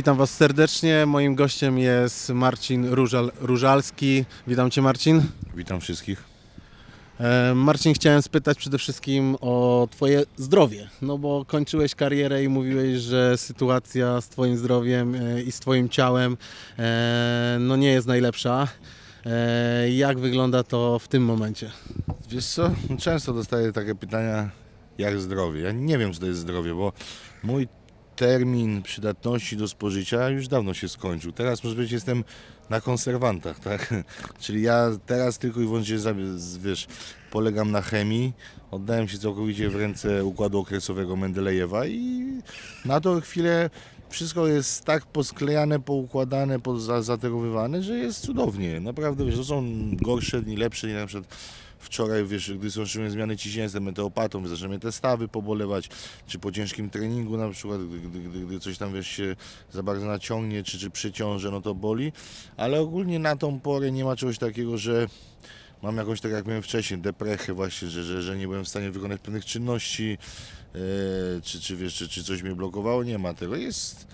Witam Was serdecznie. Moim gościem jest Marcin Różal, Różalski. Witam Cię Marcin. Witam wszystkich. E, Marcin, chciałem spytać przede wszystkim o Twoje zdrowie. No bo kończyłeś karierę i mówiłeś, że sytuacja z Twoim zdrowiem e, i z Twoim ciałem e, no nie jest najlepsza. E, Jak wygląda to w tym momencie? Wiesz co, często dostaję takie pytania, jak zdrowie. Ja nie wiem, co to jest zdrowie, bo mój termin przydatności do spożycia już dawno się skończył. Teraz może być jestem na konserwantach, tak? Czyli ja teraz tylko i wyłącznie, wiesz, polegam na chemii, oddałem się całkowicie w ręce układu okresowego Mendelejewa i na tą chwilę wszystko jest tak posklejane, poukładane, poza- zategowywane, że jest cudownie. Naprawdę, wiesz, to są gorsze dni, lepsze dni, na przykład wczoraj, wiesz, gdy szybkie zmiany ciśnienia, jestem meteopatą, zaczynają mnie te stawy pobolewać, czy po ciężkim treningu na przykład, gdy, gdy, gdy, gdy coś tam, wiesz, się za bardzo naciągnie, czy, czy przyciąże, no to boli, ale ogólnie na tą porę nie ma czegoś takiego, że mam jakąś, tak jak miałem wcześniej, deprechę właśnie, że, że, że nie byłem w stanie wykonać pewnych czynności, e, czy, czy, wiesz, czy, czy coś mnie blokowało, nie ma tego. Jest,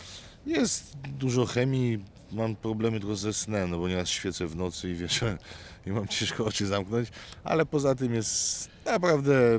jest dużo chemii, mam problemy tylko ze snem, no bo nieraz świecę w nocy i wiesz, i mam ciężko oczy zamknąć, ale poza tym jest naprawdę,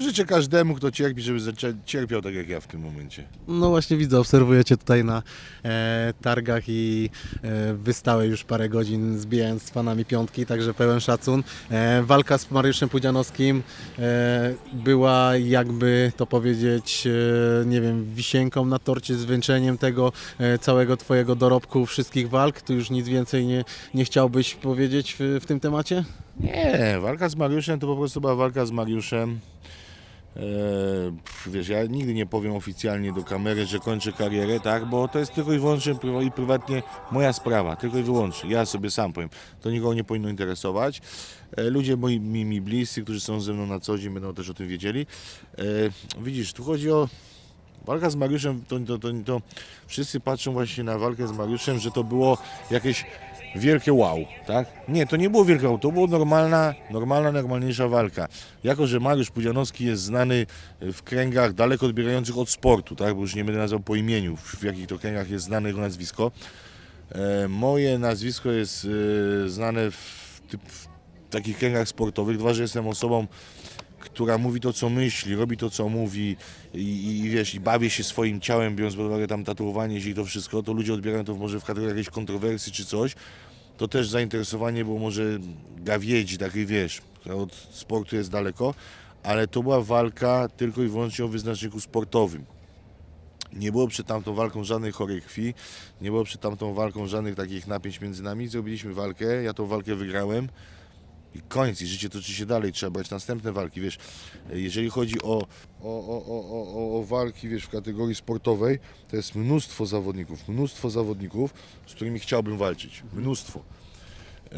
życzę każdemu, kto cierpi, żeby cierpiał tak jak ja w tym momencie. No właśnie widzę, obserwujecie tutaj na e, targach i e, wystałe już parę godzin zbijając z fanami piątki, także pełen szacun. E, walka z Mariuszem Pudzianowskim e, była jakby to powiedzieć, e, nie wiem, wisienką na torcie, zwieńczeniem tego e, całego Twojego dorobku wszystkich walk. Tu już nic więcej nie, nie chciałbyś powiedzieć w, w tym temacie? Nie, walka z Mariuszem to po prostu była walka z Mariuszem. Eee, wiesz, ja nigdy nie powiem oficjalnie do kamery, że kończę karierę, tak, bo to jest tylko i wyłącznie i prywatnie moja sprawa, tylko i wyłącznie. Ja sobie sam powiem. To nikogo nie powinno interesować. E, ludzie moi, mi, mi bliscy, którzy są ze mną na co dzień, będą też o tym wiedzieli. E, widzisz, tu chodzi o walka z Mariuszem, to, to, to, to wszyscy patrzą właśnie na walkę z Mariuszem, że to było jakieś wielkie wow, tak? Nie, to nie było wielkie wow, to była normalna, normalna, normalniejsza walka. Jako, że Mariusz Pudzianowski jest znany w kręgach daleko odbierających od sportu, tak? Bo już nie będę nazwał po imieniu, w jakich to kręgach jest znane jego nazwisko. E, moje nazwisko jest e, znane w, w takich kręgach sportowych, dwa, że jestem osobą, która mówi to, co myśli, robi to, co mówi i, i wiesz, i bawię się swoim ciałem, biorąc pod uwagę tam tatuowanie się i to wszystko, to ludzie odbierają to może w kategorii jakiejś kontrowersji czy coś. To też zainteresowanie było może gawiedzi, takiej wiesz, od sportu jest daleko, ale to była walka tylko i wyłącznie o wyznaczniku sportowym. Nie było przed tamtą walką żadnej chorej krwi, nie było przed tamtą walką żadnych takich napięć między nami. Zrobiliśmy walkę, ja tą walkę wygrałem i koniec, i życie toczy się dalej, trzeba brać następne walki, wiesz. Jeżeli chodzi o, o, o, o, o- o, walki, wiesz, w kategorii sportowej, to jest mnóstwo zawodników, mnóstwo zawodników, z którymi chciałbym walczyć, mnóstwo. E,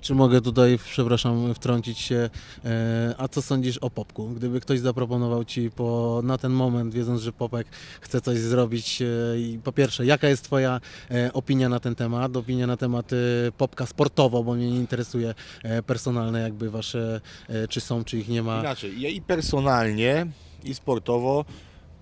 Czy mogę tutaj, przepraszam, wtrącić się, e, a co sądzisz o Popku? Gdyby ktoś zaproponował Ci po, na ten moment, wiedząc, że Popek chce coś zrobić, e, i po pierwsze, jaka jest Twoja e, opinia na ten temat, opinia na temat e, Popka sportowo, bo mnie nie interesuje e, personalne jakby Wasze, e, czy są, czy ich nie ma. Inaczej, ja i personalnie, i sportowo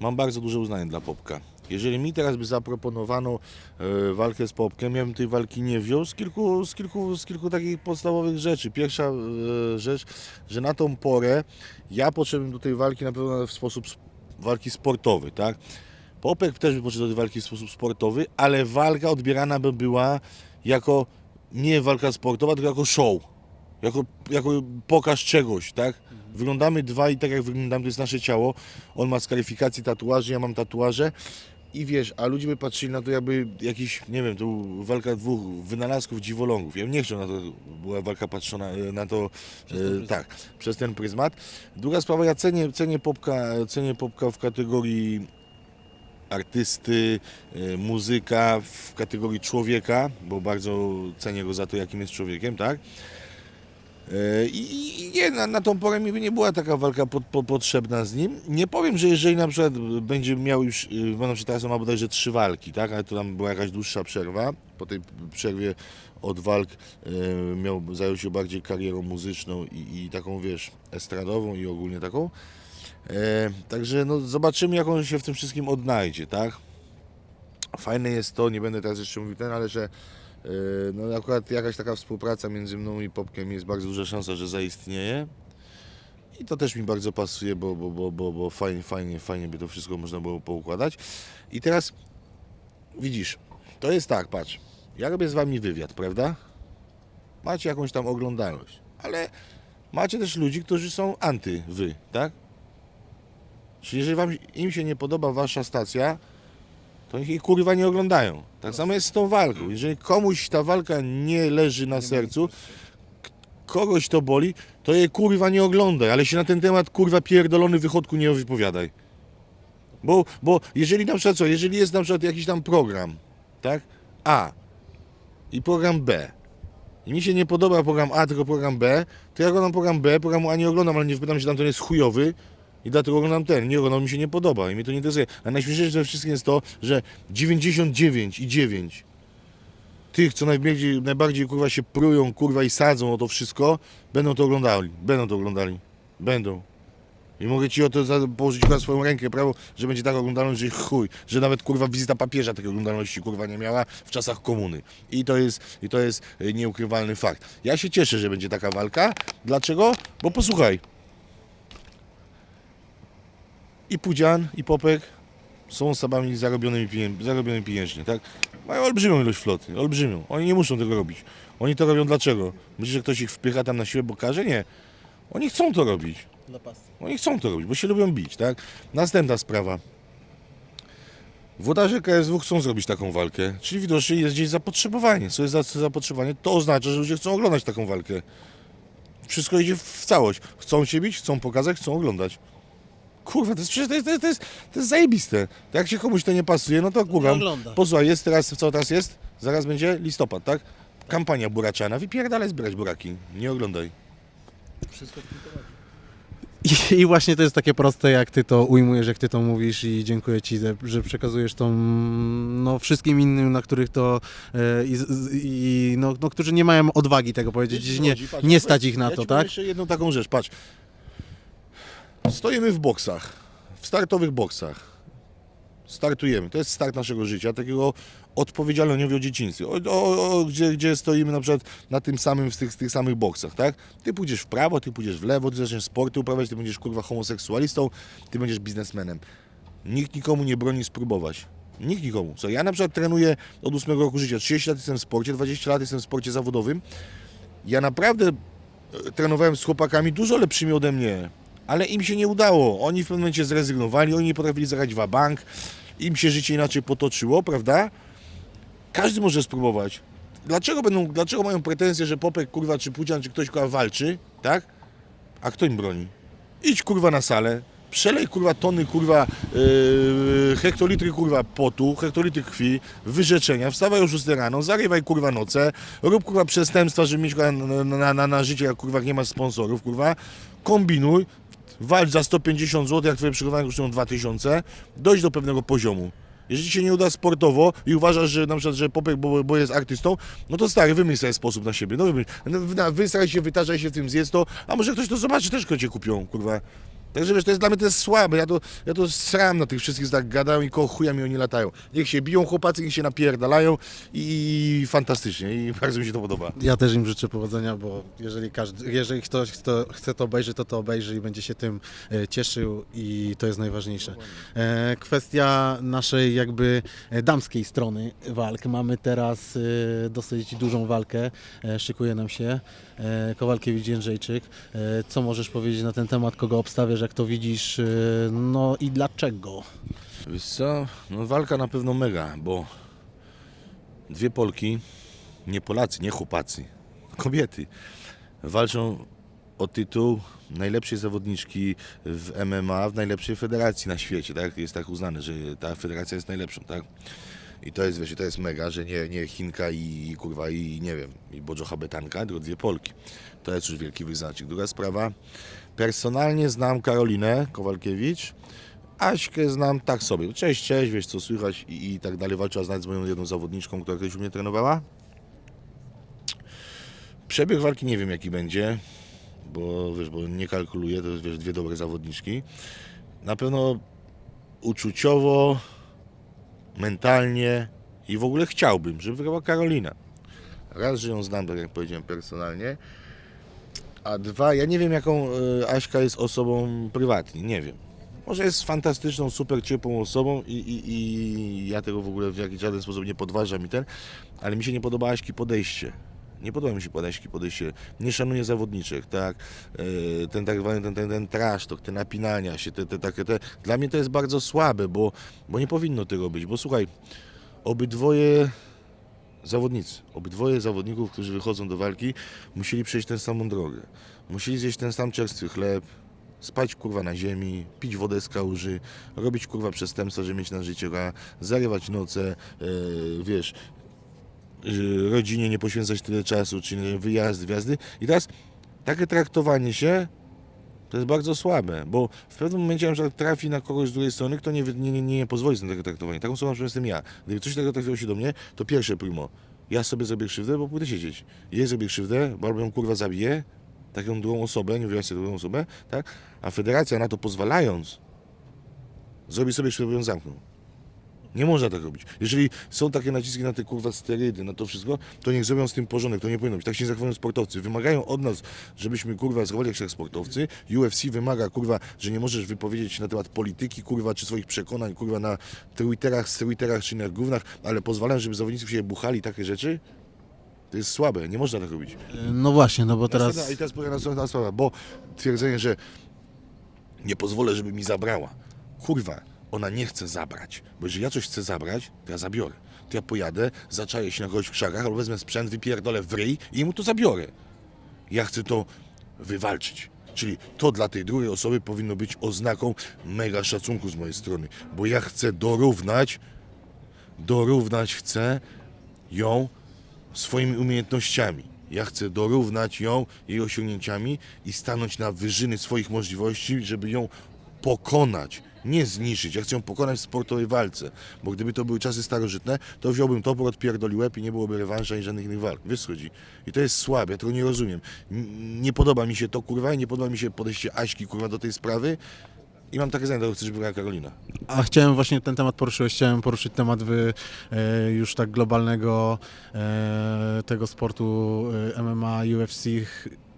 mam bardzo duże uznanie dla Popka. Jeżeli mi teraz by zaproponowano e, walkę z Popkiem, ja bym tej walki nie wziął z kilku, z kilku, z kilku takich podstawowych rzeczy. Pierwsza e, rzecz, że na tą porę ja podszedłem do tej walki na pewno w sposób sp- walki sportowy, tak? Popek też by do tej walki w sposób sportowy, ale walka odbierana by była jako nie walka sportowa, tylko jako show. Jako, jako pokaż czegoś, tak? Wyglądamy dwa i tak jak wyglądamy, to jest nasze ciało. On ma skaryfikację tatuaży, ja mam tatuaże. I wiesz, a ludzie by patrzyli na to jakby jakiś, nie wiem, to był walka dwóch wynalazków dziwolągów. Ja bym nie chciał na to, była walka patrzona e, na to, e, tak, przez ten pryzmat. Druga sprawa, ja cenię, cenię, popka, cenię popka w kategorii artysty, e, muzyka, w kategorii człowieka, bo bardzo cenię go za to, jakim jest człowiekiem, tak? E, I, nie, na, na tą porę mi nie była taka walka pod, po, potrzebna z nim. Nie powiem, że jeżeli na przykład będzie miał już, y, będą się teraz on ma bodajże trzy walki, tak? Ale to tam była jakaś dłuższa przerwa. Po tej przerwie od walk e, miał, zajął się bardziej karierą muzyczną i, i taką, wiesz, estradową i ogólnie taką. E, także no, zobaczymy, jak on się w tym wszystkim odnajdzie, tak? fajne jest to, nie będę teraz jeszcze mówił ten, ale że no akurat jakaś taka współpraca między mną i Popkiem jest bardzo duża szansa, że zaistnieje. I to też mi bardzo pasuje, bo, bo, bo, bo, bo fajnie, fajnie, fajnie by to wszystko można było poukładać. I teraz widzisz, to jest tak, patrz, ja robię z wami wywiad, prawda? Macie jakąś tam oglądalność, ale macie też ludzi, którzy są anty wy, tak? Czyli jeżeli wam, im się nie podoba wasza stacja, to jej kurwa nie oglądają. Tak samo jest z tą walką. Jeżeli komuś ta walka nie leży na sercu, kogoś to boli, to jej kurwa nie oglądaj, ale się na ten temat kurwa pierdolony wychodku nie wypowiadaj. Bo, bo jeżeli na przykład co, jeżeli jest na przykład jakiś tam program, tak? A i program B. I mi się nie podoba program A, tylko program B, to ja oglądam program B, programu A nie oglądam, ale nie wpytam się tam, to jest chujowy i dlatego oglądam ten. Nie oglądam, mi się nie podoba i mnie to nie interesuje. A najśmieszniejsze we wszystkim jest to, że 99 i 9 tych, co najbardziej, najbardziej kurwa się prują, kurwa i sadzą o to wszystko, będą to oglądali. Będą to oglądali. Będą. I mogę ci o to położyć kurwa swoją rękę prawo, że będzie tak oglądalność, że chuj, że nawet kurwa wizyta papieża takiej oglądalności kurwa nie miała w czasach komuny. I to jest, i to jest y, nieukrywalny fakt. Ja się cieszę, że będzie taka walka. Dlaczego? Bo posłuchaj. I Pudzian, i Popek są osobami zarobionymi, pienię- zarobionymi pieniężnie, tak? Mają olbrzymią ilość floty, olbrzymią. Oni nie muszą tego robić. Oni to robią dlaczego? Myślisz, że ktoś ich wpycha tam na siłę, bo każe? Nie. Oni chcą to robić. Oni chcą to robić, bo się lubią bić, tak? Następna sprawa. Włodarze KSW chcą zrobić taką walkę, czyli widocznie jest gdzieś zapotrzebowanie. Co jest za co zapotrzebowanie? To oznacza, że ludzie chcą oglądać taką walkę. Wszystko idzie w całość. Chcą się bić, chcą pokazać, chcą oglądać. Kurwa, to jest przecież to jest, to jest, to jest, to jest zajebiste. To jak się komuś to nie pasuje, no to kurwa. ogląda. Posłuchaj, jest teraz, co teraz jest? Zaraz będzie listopad, tak? Kampania buraczana. Wypierdalaj zbierać buraki. Nie oglądaj. I, I właśnie to jest takie proste, jak ty to ujmujesz, jak ty to mówisz i dziękuję ci, że, że przekazujesz tą, no wszystkim innym, na których to e, i, z- i no, no, którzy nie mają odwagi tego powiedzieć, nie, chodzi, patrz, nie stać ich na ja to, ci powiem tak? jeszcze jedną taką rzecz, patrz. Stoimy w boksach, w startowych boksach. Startujemy, to jest start naszego życia, takiego odpowiedzialnego, nie mówię o dzieciństwie, o, o, o, gdzie, gdzie stoimy na przykład na tym samym, w tych, tych samych boksach, tak? Ty pójdziesz w prawo, ty pójdziesz w lewo, ty zaczniesz sporty uprawiać, ty będziesz kurwa homoseksualistą, ty będziesz biznesmenem. Nikt nikomu nie broni spróbować. Nikt nikomu. Co, ja na przykład trenuję od 8 roku życia, 30 lat jestem w sporcie, 20 lat jestem w sporcie zawodowym. Ja naprawdę e, trenowałem z chłopakami dużo lepszymi ode mnie, ale im się nie udało. Oni w pewnym momencie zrezygnowali, oni nie potrafili zagrać w bank, im się życie inaczej potoczyło, prawda? Każdy może spróbować. Dlaczego będą, dlaczego mają pretensje, że Popek, kurwa, czy Pudzian, czy ktoś, kurwa, walczy, tak? A kto im broni? Idź, kurwa, na salę, przelej, kurwa, tony, kurwa, yy, hektolitry, kurwa, potu, hektolitry krwi, wyrzeczenia, wstawaj o 6 rano, zarywaj, kurwa, noce, rób, kurwa, przestępstwa, żeby mieć, kurwa, na, na, na, na życie, jak, kurwa, nie masz sponsorów, kurwa, kombinuj, walcz za 150 zł, jak twoje przygotowania kosztują 2000, dojdź do pewnego poziomu. Jeżeli się nie uda sportowo i uważasz, że na przykład, że Popek, bo, bo jest artystą, no to stary, wymyśl sobie sposób na siebie. No wymyśl. Wy- Wysraj się, wytarzaj się w tym, zjedz to, a może ktoś to zobaczy, też cię kupią, kurwa. Także wiesz, to jest dla mnie to jest słabe, ja to, ja to sram na tych wszystkich, tak gadają i koło chuja mi oni latają. Niech się biją chłopacy, niech się napierdalają i fantastycznie i bardzo mi się to podoba. Ja też im życzę powodzenia, bo jeżeli, każdy, jeżeli ktoś chce, chce to obejrzeć, to to obejrzy i będzie się tym e, cieszył i to jest najważniejsze. E, kwestia naszej jakby e, damskiej strony walk. Mamy teraz e, dosyć dużą walkę, e, szykuje nam się e, Kowalkiewicz-Jędrzejczyk. E, co możesz powiedzieć na ten temat, kogo obstawiasz, jak to widzisz, e, no i dlaczego? Wiesz co, no walka na pewno mega, bo dwie Polki, nie Polacy, nie chłopacy, kobiety, walczą o tytuł najlepszej zawodniczki w MMA w najlepszej federacji na świecie, tak? Jest tak uznane, że ta federacja jest najlepszą, tak? I to jest, wiesz, to jest mega, że nie, nie Chinka i, i kurwa i nie wiem, i Bojo Habetanka, tylko dwie Polki. To jest już wielki wyznacznik. Druga sprawa, personalnie znam Karolinę Kowalkiewicz, Aśkę znam tak sobie. Cześć, cześć, wiesz co słychać i, i tak dalej. Walczyła znać z moją jedną zawodniczką, która kiedyś u mnie trenowała. Przebieg walki nie wiem jaki będzie, bo wiesz, bo nie kalkuluję, to jest wiesz, dwie dobre zawodniczki. Na pewno uczuciowo mentalnie i w ogóle chciałbym, żeby wygrała Karolina. Raz, że ją znam, tak jak powiedziałem, personalnie, a dwa, ja nie wiem, jaką e, Aśka jest osobą prywatnie, nie wiem. Może jest fantastyczną, super ciepłą osobą i, i, i ja tego w ogóle w jakiś żaden sposób nie podważam i ten, ale mi się nie podoba Aśki podejście. Nie podoba mi się Aśki podejście. Nie szanuję zawodniczek, tak? E, Ten tak zwany ten, ten, ten trash talk, te napinania się, te, te takie, te. Dla mnie to jest bardzo słabe, bo, bo nie powinno tego być, bo słuchaj, obydwoje zawodnicy, obydwoje zawodników, którzy wychodzą do walki, musieli przejść tę samą drogę. Musieli zjeść ten sam czerstwy chleb, spać kurwa na ziemi, pić wodę z kałuży, robić kurwa przestępstwa, żeby mieć na życie, zarywać noce, e, wiesz, rodzinie nie poświęcać tyle czasu, czy wyjazdy, wjazdy. I teraz takie traktowanie się to jest bardzo słabe, bo w pewnym momencie, że trafi na kogoś z drugiej strony, kto nie, nie, nie, pozwoli na takie traktowanie. Taką osobą, jestem ja. Gdyby coś takiego trafiło się do mnie, to pierwsze primo. Ja sobie zrobię krzywdę, bo pójdę siedzieć. Jej zrobię krzywdę, bo albo ją kurwa zabiję, taką drugą osobę, nie wyjaśnię drugą osobę, tak? A federacja na to pozwalając, zrobi sobie krzywdę, bo ją zamkną. Nie można tak robić. Jeżeli są takie naciski na te kurwa sterydy, na to wszystko, to niech zrobią z tym porządek, to nie powinno być. Tak się nie zachowują sportowcy. Wymagają od nas, żebyśmy kurwa zachowali jak się jak sportowcy. UFC wymaga kurwa, że nie możesz wypowiedzieć się na temat polityki, kurwa, czy swoich przekonań, kurwa, na Twitterach, Twitterach czy na gównach, ale pozwalają, żeby zawodnicy się buchali takie rzeczy. To jest słabe, nie można tak robić. E, No właśnie, no bo teraz... Następna- I teraz powiem następna sprawa, bo twierdzenie, że nie pozwolę, żeby mi zabrała. Kurwa, ona nie chce zabrać. Bo jeżeli ja coś chcę zabrać, to ja zabiorę. To ja pojadę, zaczaję się na kogoś w krzakach, albo wezmę sprzęt, wypierdolę w ryj i mu to zabiorę. Ja chcę to wywalczyć. Czyli to dla tej drugiej osoby powinno być oznaką mega szacunku z mojej strony. Bo ja chcę dorównać, dorównać chcę ją swoimi umiejętnościami. Ja chcę dorównać ją jej osiągnięciami i stanąć na wyżyny swoich możliwości, żeby ją pokonać, nie zniszczyć. Ja chcę ją pokonać w sportowej walce, bo gdyby to były czasy starożytne, to wziąłbym topór, odpierdolił łeb i nie byłoby rewanża ani żadnych innych walk. Wiesz chodzi? I to jest słabe, ja tego nie rozumiem. N- Nie podoba mi się to, kurwa, i nie podoba mi się podejście Aśki, kurwa, do tej sprawy. I mam takie zdanie, dlatego chcę, żeby wygrała Karolina. A chciałem właśnie ten temat poruszyłeś, chciałem poruszyć temat wy, e, już tak globalnego e, tego sportu e, MMA, UFC.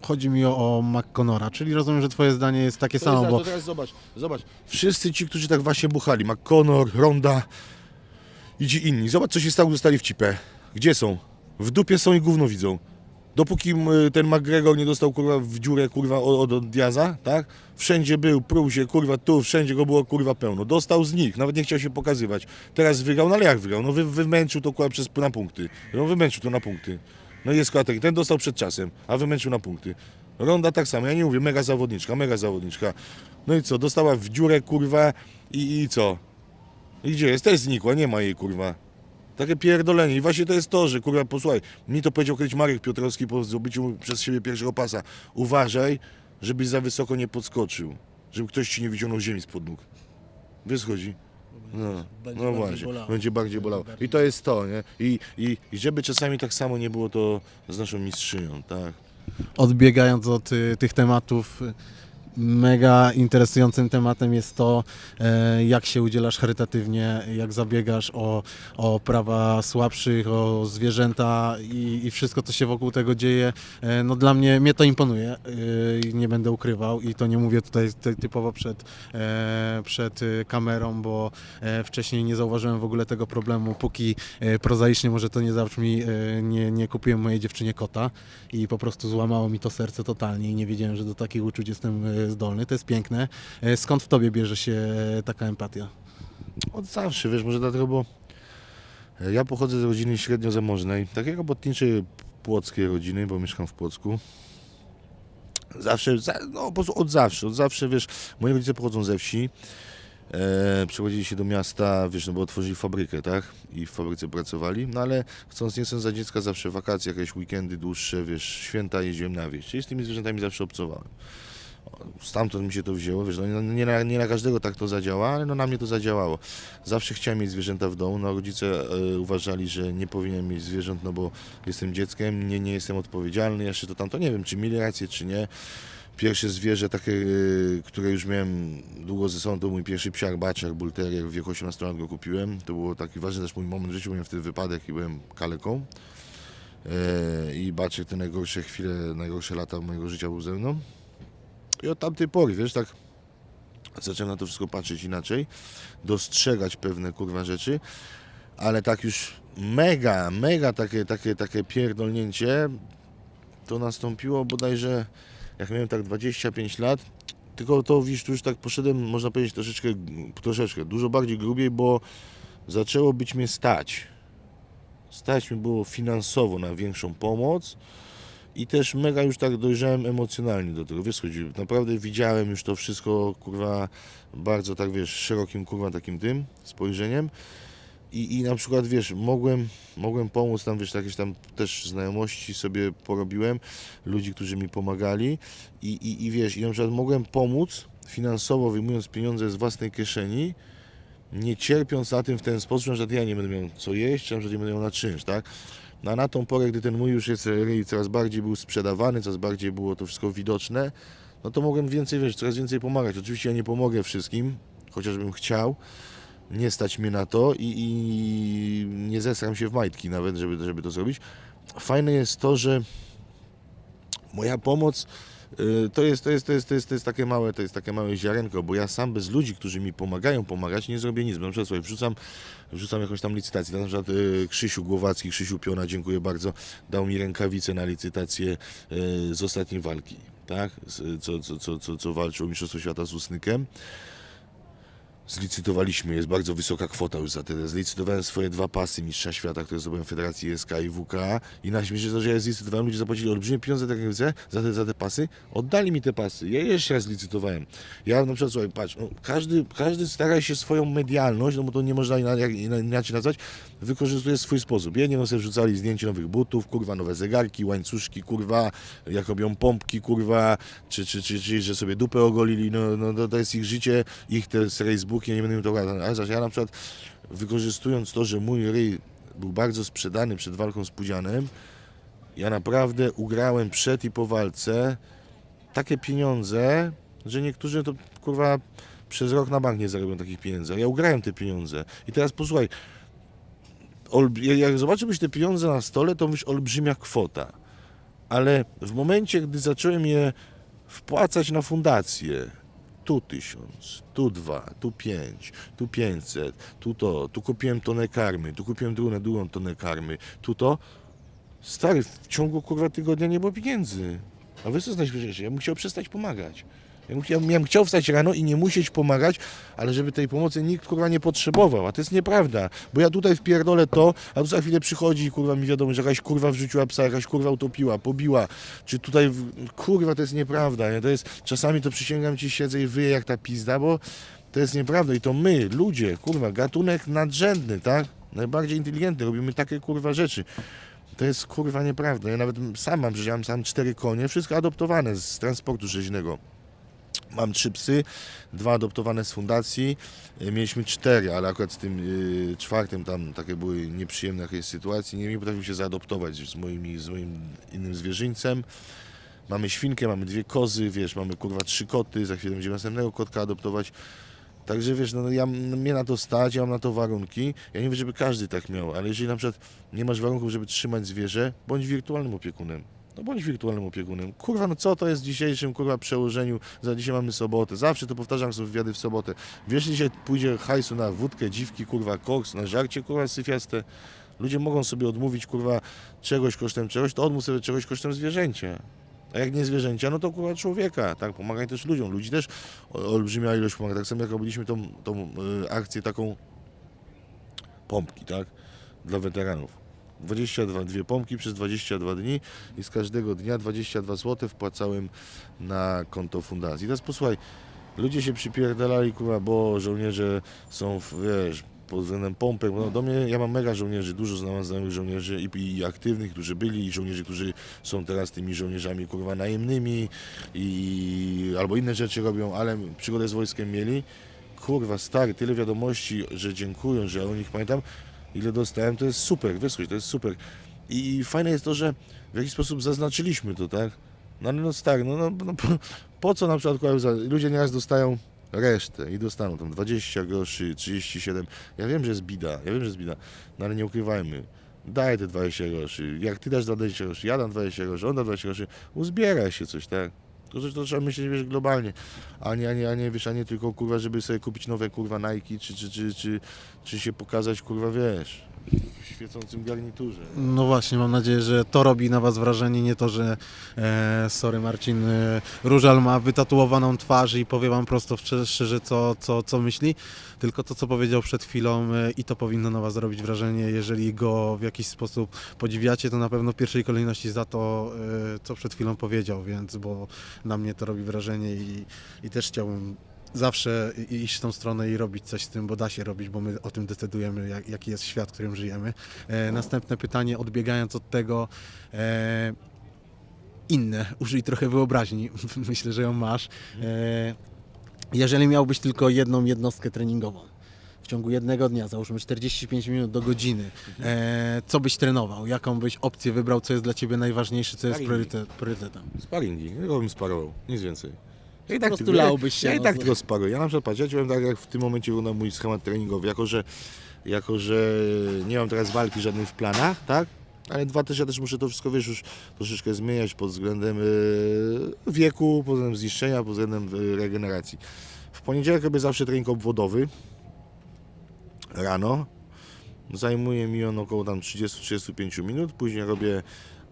Ch- Chodzi mi o, o McConnora, czyli rozumiem, że twoje zdanie jest takie samo, jest, bo to teraz zobacz, zobacz. Wszyscy ci, którzy tak właśnie buchali, McConnor, Ronda i ci inni. Zobacz, co się stało, zostali w cipę. Gdzie są? W dupie są i gówno widzą. Dopóki ten McGregor nie dostał kurwa w dziurę kurwa od, od Diaza, tak? Wszędzie był, pruł się kurwa tu, wszędzie go było kurwa pełno. Dostał z nich, nawet nie chciał się pokazywać. Teraz wygrał, no ale jak wygrał? No wy, wymęczył to kurwa przez, na punkty. No wymęczył to na punkty. No i jest taki, ten dostał przed czasem, a wymęczył na punkty. Ronda tak samo, ja nie mówię, mega zawodniczka, mega zawodniczka. No i co, dostała w dziurę kurwa i, i co? I gdzie jest? Też znikła, nie ma jej kurwa. Takie pierdolenie. I właśnie to jest to, że kurwa, posłuchaj, mi to powiedział kiedyś Marek Piotrowski po zdobyciu przez siebie pierwszego pasa. Uważaj, żebyś za wysoko nie podskoczył. Żeby ktoś ci nie wyciągnął ziemi spod nóg. Co chodzi? No, Będzie no bardziej właśnie, bolało. będzie bardziej bolało. I to jest to, nie? I, i, I żeby czasami tak samo nie było to z naszą mistrzynią, tak? odbiegając od y, tych tematów, y, mega interesującym tematem jest to, e, jak się udzielasz charytatywnie, jak zabiegasz o, o prawa słabszych, o zwierzęta i, i wszystko, co się wokół tego dzieje. E, no dla mnie, mnie to imponuje, y, i nie będę ukrywał i to nie mówię tutaj ty- typowo przed, e, przed kamerą, bo e, wcześniej nie zauważyłem w ogóle tego problemu, póki e, prozaicznie może to nie zabrzmi, e, nie, nie kupiłem mojej dziewczynie kota i po prostu złamało mi to serce totalnie i nie wiedziałem, że do takich uczuć jestem e, zdolny. To jest piękne. E, Skąd w tobie bierze się e, taka empatia? Od zawsze, wiesz, może dlatego, bo ja pochodzę z rodziny średnio zamożnej, takiej robotniczej płockiej rodziny, bo mieszkam w Płocku. Zawsze, za- no po prostu od zawsze, od zawsze, wiesz, moi rodzice pochodzą ze wsi, e, się do miasta, wiesz, no bo otworzyli fabrykę, tak, i w fabryce pracowali, no ale chcąc nie chcąc za dziecka zawsze wakacje, jakieś weekendy dłuższe, wiesz, święta jeździłem na wieś, czyli z tymi zwierzętami zawsze obcowałem. Stamtąd mi się to wzięło, wiesz, no nie, na, nie na każdego tak to zadziała, ale no na mnie to zadziałało. Zawsze chciałem mieć zwierzęta w domu, no rodzice e, uważali, że nie powinienem mieć zwierząt, no bo jestem dzieckiem, nie, nie jestem odpowiedzialny, jeszcze to tam, to nie wiem, czy mieli rację, czy nie. Pierwsze zwierzę takie, y, które już miałem długo ze sobą, to mój pierwszy psiak, baciak, bull terrier, w wieku 18 lat go kupiłem. To był taki ważny też mój moment w życiu, miałem wtedy wypadek i byłem kaleką. E, I baciek te najgorsze chwile, najgorsze lata mojego życia był ze mną. I od tamtej pory, wiesz, tak zacząłem na to wszystko patrzeć inaczej, dostrzegać pewne kurwa rzeczy, ale tak już mega, mega takie, takie, takie pierdolnięcie to nastąpiło bodajże jak miałem tak 25 lat, tylko to widzisz, tu już tak poszedłem, można powiedzieć troszeczkę, troszeczkę, dużo bardziej grubiej, bo zaczęło być mnie stać. Stać mi było finansowo na większą pomoc i też mega już tak dojrzałem emocjonalnie do tego, wiesz, chodzi, naprawdę widziałem już to wszystko, kurwa, bardzo tak, wiesz, szerokim, kurwa, takim tym spojrzeniem. I, i na przykład, wiesz, mogłem, mogłem pomóc tam, wiesz, jakieś tam też znajomości sobie porobiłem, ludzi, którzy mi pomagali. I, i, i wiesz, i na przykład mogłem pomóc finansowo, wyjmując pieniądze z własnej kieszeni, nie cierpiąc na tym w ten sposób, że ja nie będę miał co jeść, przykład nie będę miał na czynsz, tak? No a na tą porę, gdy ten mój już jest ryj coraz bardziej był sprzedawany, coraz bardziej było to wszystko widoczne, no to mogłem więcej, wiesz, coraz więcej pomagać. Oczywiście ja nie pomogę wszystkim, chociażbym chciał, nie stać mnie na to i, i nie zesram się w majtki nawet, żeby, żeby to zrobić. Fajne jest to, że moja pomoc to jest, to, jest, to, jest, to, jest, to jest takie małe, to jest takie małe ziarenko, bo ja sam bez ludzi, którzy mi pomagają pomagać, nie zrobię nic. Na przykład słuchaj, wrzucam, wrzucam jakąś tam licytację. Na przykład y, Krzysiu Głowacki, Krzysiu Piona, dziękuję bardzo, dał mi rękawice na licytację y, z ostatniej walki, tak? Co, co, co, co, co walczył o Mistrzostwo Świata z Usnykiem. Zlicytowaliśmy, jest bardzo wysoka kwota już za tyle. Zlicytowałem swoje dwa pasy Mistrza Świata, które zdobyłem w Federacji SK i WK i na śmiesznie to, że ja zlicytowałem, ludzie zapłacili olbrzymie pieniądze tak jak widzę, za te, za te pasy, oddali mi te pasy. Ja jeszcze raz licytowałem. Ja na przykład, słuchaj, patrz, no, każdy, każdy stara się swoją medialność, no bo to nie można inaczej nazwać, wykorzystuje swój sposób. Jedni no sobie wrzucali zdjęcie nowych butów, kurwa, nowe zegarki, łańcuszki, kurwa, jak robią pompki, kurwa, czy, czy, czy, czy że sobie dupę ogolili, no, no to, jest ich życie, ich te Facebooki, ja nie będę to gadał. Ale zobacz, ja na przykład wykorzystując to, że mój ryj był bardzo sprzedany przed walką z Pudzianem, ja naprawdę ugrałem przed i po walce takie pieniądze, że niektórzy to kurwa przez rok na bank nie zarobią takich pieniędzy. Ja ugrałem te pieniądze. I teraz posłuchaj, jak zobaczyłbyś te pieniądze na stole, to mówisz olbrzymia kwota. Ale w momencie, gdy zacząłem je wpłacać na fundację, tu tysiąc, tu dwa, tu pięć, tu pięćset, tu to, tu kupiłem tonę karmy, tu kupiłem drugą, drugą tonę karmy, tu to. Stary, w ciągu kurwa tygodnia nie było pieniędzy. A wy co najśmieszniejsze? Ja bym chciał przestać pomagać. Ja bym, chciał wstać rano i nie musieć pomagać, ale żeby tej pomocy nikt kurwa nie potrzebował. A to jest nieprawda. Bo ja tutaj wpierdolę to, a tu za chwilę przychodzi i kurwa mi wiadomo, że jakaś kurwa wrzuciła psa, jakaś kurwa utopiła, pobiła. Czy tutaj, kurwa, to jest nieprawda. Nie? To jest, czasami to przysięgam ci, siedzę i wyję jak ta pizda, bo to jest nieprawda. I to my, ludzie, kurwa, gatunek nadrzędny, tak? Najbardziej inteligentny, robimy takie kurwa rzeczy. To jest kurwa nieprawda. Ja nawet sam mam, że ja mam sam cztery konie, wszystko adoptowane z transportu rzeźnego. Mam trzy psy, dwa adoptowane z fundacji. E, Mieliśmy cztery, ale akurat z tym y, czwartym tam takie były nieprzyjemne jakieś sytuacje. Nie, nie potrafił się zaadoptować z, moimi, z moim innym zwierzyńcem. Mamy świnkę, mamy dwie kozy, wiesz, mamy kurwa trzy koty, za chwilę będziemy następnego kotka adoptować. Także wiesz, no ja, mnie na to stać, ja mam na to warunki. Ja nie wiem, żeby każdy tak miał, ale jeżeli na przykład nie masz warunków, żeby trzymać zwierzę, bądź wirtualnym opiekunem. No bądź wirtualnym opiekunem. Kurwa, no co to jest w dzisiejszym kurwa przełożeniu? Za dzisiaj mamy sobotę. Zawsze to powtarzam, są wywiady w sobotę. Wiesz, dzisiaj pójdzie hajsu na wódkę, dziwki, kurwa, koks, na żarcie, kurwa, syfiaste. Ludzie mogą sobie odmówić, kurwa, czegoś kosztem czegoś, to odmów sobie czegoś kosztem zwierzęcia. A jak nie zwierzęcia, no to kurwa człowieka, tak? Pomagaj też ludziom. Ludzi też olbrzymia ilość pomaga. Tak samo jak robiliśmy tą, tą y, akcję taką pompki, tak? Dla weteranów. 22 dwie pompki przez 22 dni i z każdego dnia 22 zł wpłacałem na konto fundacji. Teraz posłuchaj, ludzie się przypierdalali, kurwa, bo żołnierze są, w- wiesz, pod względem pompek, no do mnie, ja mam mega żołnierzy, dużo znam znajomych żołnierzy i, i aktywnych, którzy byli, i żołnierzy, którzy są teraz tymi żołnierzami, kurwa, najemnymi i albo inne rzeczy robią, ale przygodę z wojskiem mieli. Kurwa, stary, tyle wiadomości, że dziękują, że o nich pamiętam, ile dostałem, to jest super, wysłuchaj, to jest super. I fajne jest to, że w jakiś sposób zaznaczyliśmy to, tak? No ale no stary, no, no, no po, po co na przykład kurwa, za- ludzie nieraz dostają resztę i dostaną tam 20 groszy, 37. Ja wiem, że jest bida, ja wiem, że jest bida, no ale nie ukrywajmy. Daj te 20 groszy. Jak ty dasz 20 groszy, ja dam 20 groszy, on da 20 groszy, uzbiera się coś, tak? To, to, to trzeba myśleć, wiesz, globalnie, a nie, a nie, a nie, wiesz, a nie tylko, kurwa, żeby sobie kupić nowe, kurwa, Nike, czy, czy, czy, czy, czy się pokazać, kurwa, wiesz, świecącym garniturze. No właśnie, mam nadzieję, że to robi na Was wrażenie, nie to, że e, sorry Marcin, e, Różal ma wytatuowaną twarz i powie Wam prosto szczerze, co, co, co myśli, tylko to, co powiedział przed chwilą e, i to powinno na Was zrobić wrażenie, jeżeli go w jakiś sposób podziwiacie, to na pewno w pierwszej kolejności za to, e, co przed chwilą powiedział, więc bo na mnie to robi wrażenie i, i też chciałbym zawsze iść w tą stronę i robić coś z tym, bo da się robić, bo my o tym decydujemy, jak, jaki jest świat, w którym żyjemy. E, następne pytanie, odbiegając od tego, e, inne, użyj trochę wyobraźni, myślę, że ją masz. E, jeżeli miałbyś tylko jedną jednostkę treningową, w ciągu jednego dnia, załóżmy 45 minut do godziny, e, co byś trenował? Jaką byś opcję wybrał? Co jest dla Ciebie najważniejsze? Co jest Sparingi. priorytet, priorytetem? Sparingi, ja bym sparował, nic więcej. Ja i Po prostu tylko- lałbyś się, Ja, ja i no tak tylko sparuję. Ja na przykład, patrz, ja tak, jak w tym momencie wygląda mój schemat treningowy, jako że, jako że nie mam teraz walki żadnej w planach, tak? Ale dwa też ja też muszę to wszystko, wiesz, już troszeczkę zmieniać pod względem e, wieku, pod względem zniszczenia, pod względem e, regeneracji. W poniedziałek robię zawsze trening obwodowy rano. Zajmuje mi on około tam 30-35 minut. Później robię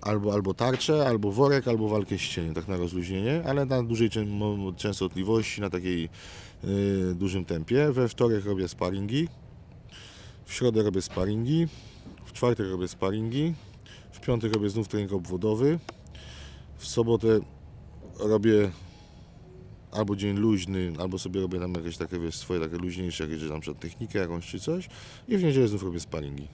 albo, albo tarczę, albo worek, albo walkę z cieniem, tak na rozluźnienie, ale na dużej częstotliwości, na takiej y, dużym tempie. We wtorek robię sparingi, w środę robię sparingi, w czwartek robię sparingi, w piątek robię znów trening obwodowy, w sobotę robię albo dzień luźny, albo sobie robię tam jakieś takie, wiesz, swoje takie luźniejsze, jakieś tam przed technikę jakąś czy coś i w niedzielę znów robię sparingi.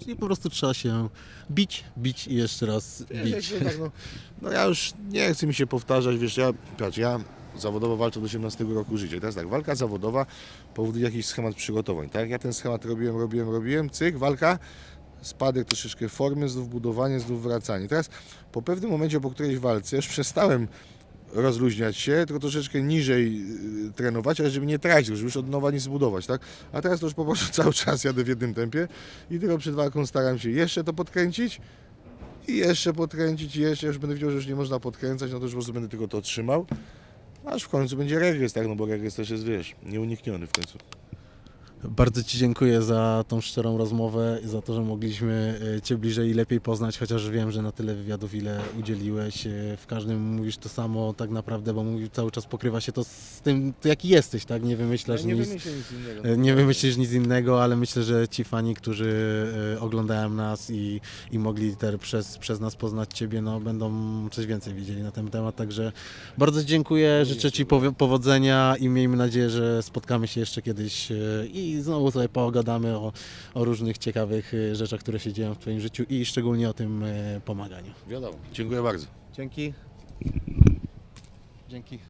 Czyli po prostu trzeba się bić, bić i jeszcze raz bić. Tak, no, no ja już nie chcę mi się powtarzać, wiesz, ja, patrz, ja zawodowo walczę od 18 roku życia. I teraz tak, walka zawodowa powoduje jakiś schemat przygotowań, tak? Ja ten schemat robiłem, robiłem, robiłem, cyk, walka, spadek troszeczkę formy, znów budowanie, znów wracanie. Teraz po pewnym momencie, po którejś walce już przestałem rozluźniać się, tylko troszeczkę niżej y, trenować, ale żeby nie tracić, żeby już od nowa nie zbudować, tak? A teraz to już po prostu cały czas jadę w jednym tempie i tylko przed walką staram się jeszcze to podkręcić, i jeszcze podkręcić, i jeszcze, już będę wiedział, że już nie można podkręcać, no to już po prostu będę tylko to trzymał. Aż w końcu będzie regres, tak, no bo regres też jest, wiesz, nieunikniony w końcu. Bardzo Ci dziękuję za tą szczerą rozmowę i za to, że mogliśmy e, Cię bliżej i lepiej poznać, chociaż wiem, że na tyle wywiadów, ile udzieliłeś, e, w każdym mówisz to samo tak naprawdę, bo mówi, cały czas pokrywa się to z tym, jaki jesteś, tak? Nie wymyślasz nic. wymyślę nic innego. E, Nie wymyślisz nic innego, ale myślę, że ci fani, którzy oglądają nas i, i mogli też przez, przez nas poznać Ciebie, no będą coś więcej wiedzieli na ten temat. Także bardzo dziękuję, życzę Ci powo- powodzenia i miejmy nadzieję, że spotkamy się jeszcze kiedyś e, i znowu sobie pogadamy o, o różnych ciekawych e, rzeczach, które się dzieją w Twoim życiu i szczególnie o tym e, pomaganiu. Wiadomo. Dziękuję bardzo. Dzięki. Dzięki.